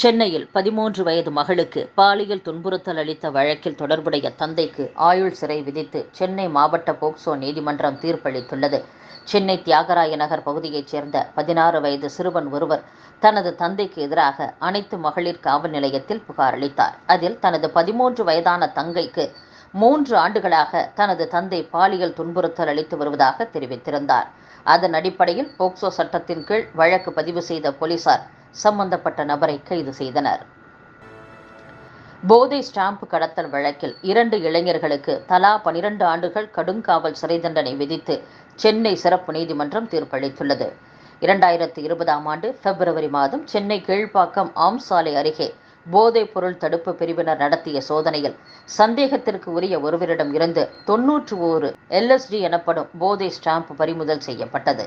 சென்னையில் பதிமூன்று வயது மகளுக்கு பாலியல் துன்புறுத்தல் அளித்த வழக்கில் தொடர்புடைய தந்தைக்கு ஆயுள் சிறை விதித்து சென்னை மாவட்ட போக்சோ நீதிமன்றம் தீர்ப்பளித்துள்ளது. சென்னை தியாகராய நகர் பகுதியைச் சேர்ந்த பதினாறு வயது சிறுவன் ஒருவர் தனது தந்தைக்கு எதிராக அனைத்து மகளிர் காவல் நிலையத்தில் புகார் அளித்தார். அதில் தனது பதிமூன்று வயதான தங்கைக்கு மூன்று ஆண்டுகளாக தனது தந்தை பாலியல் துன்புறுத்தல் அளித்து வருவதாக தெரிவித்திருந்தார். அதன் அடிப்படையில் போக்சோ சட்டத்தின் கீழ் வழக்கு பதிவு செய்த போலீசார் சம்பந்தப்பட்ட நபரை கைது செய்தனர். போதை ஸ்டாம்ப் கடத்தல் வழக்கில் இரண்டு இளைஞர்களுக்கு தலா பனிரெண்டு ஆண்டுகள் கடுங்காவல் சிறை தண்டனை விதித்து சென்னை சிறப்பு நீதிமன்றம் தீர்ப்பளித்துள்ளது. இரண்டாயிரத்தி இருபதாம் ஆண்டு பிப்ரவரி மாதம் சென்னை கீழ்ப்பாக்கம் ஆம்சாலை அருகே போதைப் பொருள் தடுப்பு பிரிவினர் நடத்திய சோதனையில் சந்தேகத்திற்கு உரிய ஒருவரிடம் இருந்து தொன்னூற்று ஓரு எல்எஸ்டி எனப்படும் போதை ஸ்டாம்ப் பறிமுதல் செய்யப்பட்டது.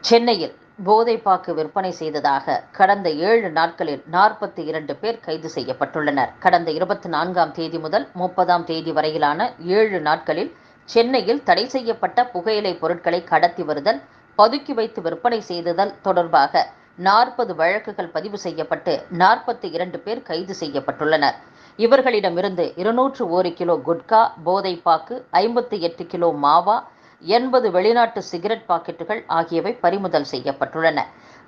சென்னையில் போதைப்பாக்கு விற்பனை செய்ததாக கடந்த ஏழு நாட்களில் நாற்பத்தி இரண்டு பேர் கைது செய்யப்பட்டுள்ளனர். கடந்த இருபத்தி நான்காம் தேதி முதல் முப்பதாம் தேதி வரையிலான ஏழு நாட்களில் சென்னையில் தடை செய்யப்பட்ட புகையிலை பொருட்களை கடத்தி வருதல் பதுக்கி வைத்து விற்பனை செய்ததல் தொடர்பாக நாற்பது வழக்குகள் பதிவு செய்யப்பட்டு நாற்பத்தி இரண்டு பேர் கைது செய்யப்பட்டுள்ளனர். இவர்களிடமிருந்து இருநூற்று ஒரு கிலோ குட்கா போதைப்பாக்கு ஐம்பத்தி எட்டு கிலோ மாவா எண்பது வெளிநாட்டு சிகரெட் பாக்கெட்டுகள் ஆகியவை பறிமுதல் செய்யப்பட்டுள்ளன.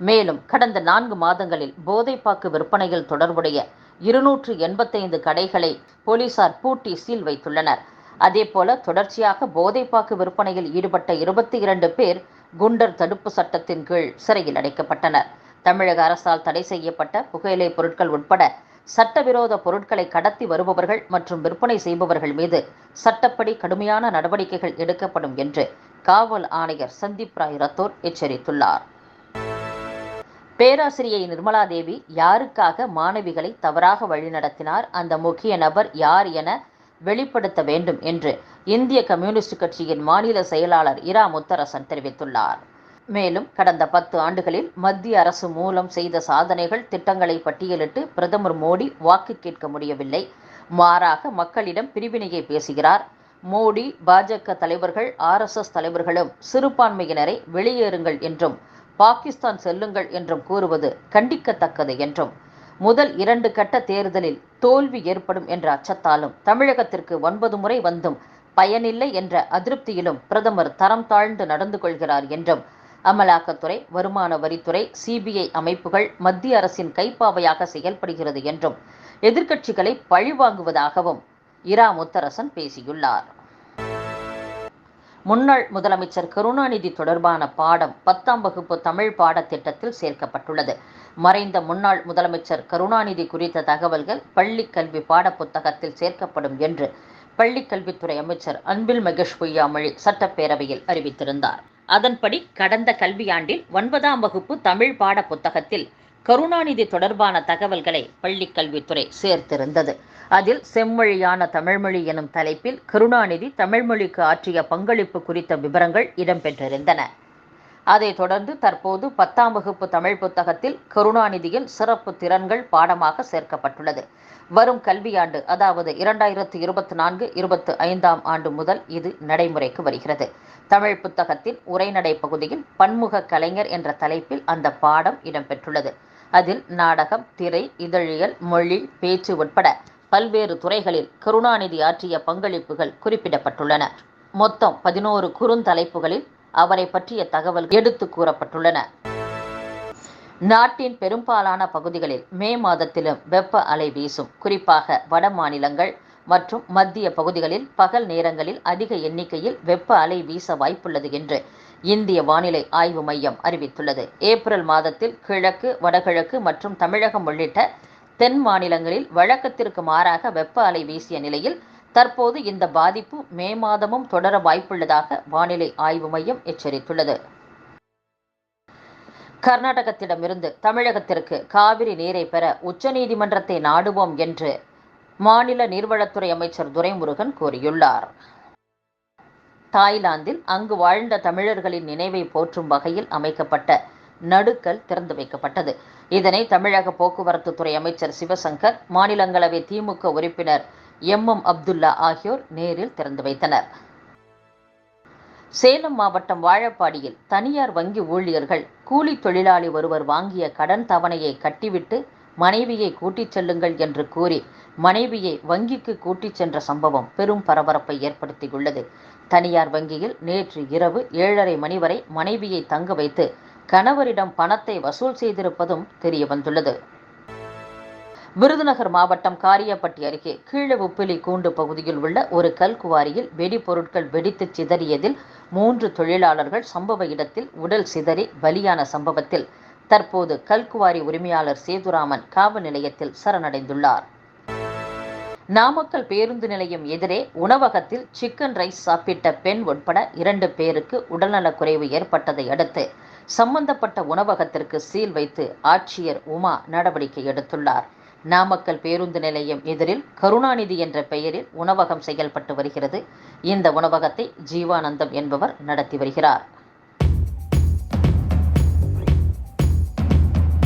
மேலும் கடந்த நான்கு மாதங்களில் போதைப்பாக்கு விற்பனையில் தொடர்புடைய இருநூற்று எண்பத்தைந்து கடைகளை போலீசார் பூட்டி சீல் வைத்துள்ளனர். அதேபோல தொடர்ச்சியாக போதைப்பாக்கு விற்பனையில் ஈடுபட்ட இருபத்தி இரண்டு பேர் குண்டர் தடுப்பு சட்டத்தின் கீழ் சிறையில் அடைக்கப்பட்டனர். தமிழக அரசால் தடை செய்யப்பட்ட புகையிலை பொருட்கள் உட்பட சட்டவிரோத பொருட்களை கடத்தி வருபவர்கள் மற்றும் விற்பனை செய்பவர்கள் மீது சட்டப்படி கடுமையான நடவடிக்கைகள் எடுக்கப்படும் என்று காவல் ஆணையர் சந்தீப் ராய் ரத்தோர் எச்சரித்துள்ளார். பேராசிரியை நிர்மலா தேவி யாருக்காக மாணவிகளை தவறாக வழிநடத்தினார் அந்த முக்கிய நபர் யார் என வெளிப்படுத்த வேண்டும் என்று இந்திய கம்யூனிஸ்ட் கட்சியின் மாநில செயலாளர் இரா முத்தரசன் தெரிவித்துள்ளார். மேலும் கடந்த பத்து ஆண்டுகளில் மத்திய அரசு மூலம் செய்த சாதனைகள் திட்டங்களை பட்டியலிட்டு பிரதமர் மோடி வாக்கு கேட்க முடியவில்லை. மாறாக மக்களிடம் பிரிவினையை பேசுகிறார். மோடி பாஜக தலைவர்கள் ஆர்எஸ்எஸ் தலைவர்களும் சிறுபான்மையினரை வெளியேறுங்கள் என்றும் பாகிஸ்தான் செல்லுங்கள் என்றும் கூறுவது கண்டிக்கத்தக்கது என்றும். முதல் இரண்டு கட்ட தேர்தலில் தோல்வி ஏற்படும் என்ற அச்சத்தாலும் தமிழகத்திற்கு ஒன்பது முறை வந்தும் பயனில்லை என்ற அதிருப்தியிலும் பிரதமர் தரம் தாழ்ந்து நடந்து கொள்கிறார் என்றும் அமலாக்கத்துறை வருமான வரித்துறை சிபிஐ அமைப்புகள் மத்திய அரசின் கைப்பாவையாக செயல்படுகிறது என்றும் எதிர்க்கட்சிகளை பழிவாங்குவதாகவும் இரா முத்தரசன் பேசியுள்ளார். முன்னாள் முதலமைச்சர் கருணாநிதி தொடர்பான பாடம் பத்தாம் வகுப்பு தமிழ் பாடத்திட்டத்தில் சேர்க்கப்பட்டுள்ளது. மறைந்த முன்னாள் முதலமைச்சர் கருணாநிதி குறித்த தகவல்கள் பள்ளி கல்வி பாடப்புத்தகத்தில் சேர்க்கப்படும் என்று பள்ளிக்கல்வித்துறை அமைச்சர் அன்பில் மகேஷ் பொய்யாமொழி சட்டப்பேரவையில் அறிவித்திருந்தார். அதன்படி கடந்த கல்வியாண்டில் ஒன்பதாம் வகுப்பு தமிழ் பாட புத்தகத்தில் கருணாநிதி தொடர்பான தகவல்களை பள்ளிக்கல்வித்துறை சேர்த்திருந்தது. அதில் செம்மொழியான தமிழ்மொழி எனும் தலைப்பில் கருணாநிதி தமிழ்மொழிக்கு ஆற்றிய பங்களிப்பு குறித்த விவரங்கள் இடம்பெற்றிருந்தன. அதைத் தொடர்ந்து தற்போது பத்தாம் வகுப்பு தமிழ் புத்தகத்தில் கருணாநிதியின் சிறப்பு திறன்கள் பாடமாக சேர்க்கப்பட்டுள்ளது. வரும் கல்வியாண்டு அதாவது இரண்டாயிரத்து இருபத்தி நான்கு இருபத்தி ஐந்தாம் ஆண்டு முதல் இது நடைமுறைக்கு வருகிறது. தமிழ் புத்தகத்தின் உரைநடை பகுதியில் பன்முக கலைஞர் என்ற தலைப்பில் அந்த பாடம் இடம்பெற்றுள்ளது. அதில் நாடகம் திரை இதழியல் மொழி பேச்சு உட்பட பல்வேறு துறைகளில் கருணாநிதி ஆற்றிய பங்களிப்புகள் குறிப்பிடப்பட்டுள்ளன. மொத்தம் பதினோரு குறுந்தலைப்புகளில் அவரை பற்றிய தகவல் எடுத்து கூறப்பட்டுள்ளன. நாட்டின் பெரும்பாலான பகுதிகளில் மே மாதத்திலும் வெப்ப அலை வீசும். குறிப்பாக வட மாநிலங்கள் மற்றும் மத்திய பகுதிகளில் பகல் நேரங்களில் அதிக எண்ணிக்கையில் வெப்ப அலை வீச வாய்ப்புள்ளது என்று இந்திய வானிலை ஆய்வு மையம் அறிவித்துள்ளது. ஏப்ரல் மாதத்தில் கிழக்கு வடகிழக்கு மற்றும் தமிழகம் உள்ளிட்ட தென் மாநிலங்களில் வழக்கத்திற்கு மாறாக வெப்ப அலை வீசிய நிலையில் தற்போது இந்த பாதிப்பு மே மாதமும் தொடர வாய்ப்புள்ளதாக வானிலை ஆய்வு மையம் எச்சரித்துள்ளது. கர்நாடகத்திடமிருந்து தமிழகத்திற்கு காவிரி நீரை பெற உச்சநீதிமன்றத்தை நாடுவோம் என்று மாநில நீர்வளத்துறை அமைச்சர் துரைமுருகன் கூறியுள்ளார். தாய்லாந்தில் அங்கு வாழ்ந்த தமிழர்களின் நினைவை போற்றும் வகையில் அமைக்கப்பட்ட நடுக்கல் திறந்து வைக்கப்பட்டது. இதனை தமிழக போக்குவரத்து துறை அமைச்சர் சிவசங்கர் மாநிலங்களவை திமுக உறுப்பினர் எம். எம். அப்துல்லா ஆகியோர் நேரில் திறந்து வைத்தனர். சேலம் மாவட்டம் வாழப்பாடியில் தனியார் வங்கி ஊழியர்கள் கூலி தொழிலாளி ஒருவர் வாங்கிய கடன் தவணையை கட்டிவிட்டு மனைவியை கூட்டிச் செல்லுங்கள் என்று கூறி மனைவியை வங்கிக்கு கூட்டிச் சென்ற சம்பவம் பெரும் பரபரப்பை ஏற்படுத்தியுள்ளது. தனியார் வங்கியில் நேற்று இரவு ஏழரை மணி வரை மனைவியை தங்க வைத்து கணவரிடம் பணத்தை வசூல் செய்திருப்பதும் தெரியவந்துள்ளது. விருதுநகர் மாவட்டம் காரியப்பட்டி அருகே கீழ உப்பிலி கூண்டு பகுதியில் உள்ள ஒரு கல்குவாரியில் வெடிபொருட்கள் வெடித்து சிதறியதில் மூன்று தொழிலாளர்கள் சம்பவ இடத்தில் உடல் சிதறி பலியான சம்பவத்தில் தற்போது கல்குவாரி உரிமையாளர் சேதுராமன் காவல் நிலையத்தில் சரணடைந்துள்ளார். நாமக்கல் பேருந்து நிலையம் எதிரே உணவகத்தில் சிக்கன் ரைஸ் சாப்பிட்ட பெண் உட்பட இரண்டு பேருக்கு உடல்நலக்குறைவு ஏற்பட்டதை அடுத்து சம்பந்தப்பட்ட உணவகத்திற்கு சீல் வைத்து ஆட்சியர் உமா நடவடிக்கை எடுத்துள்ளார். நாமக்கல் பேருந்து நிலையம் எதிரில் கருணாநிதி என்ற பெயரில் உணவகம் செயல்பட்டு வருகிறது. இந்த உணவகத்தை ஜீவானந்தம் என்பவர் நடத்தி வருகிறார்.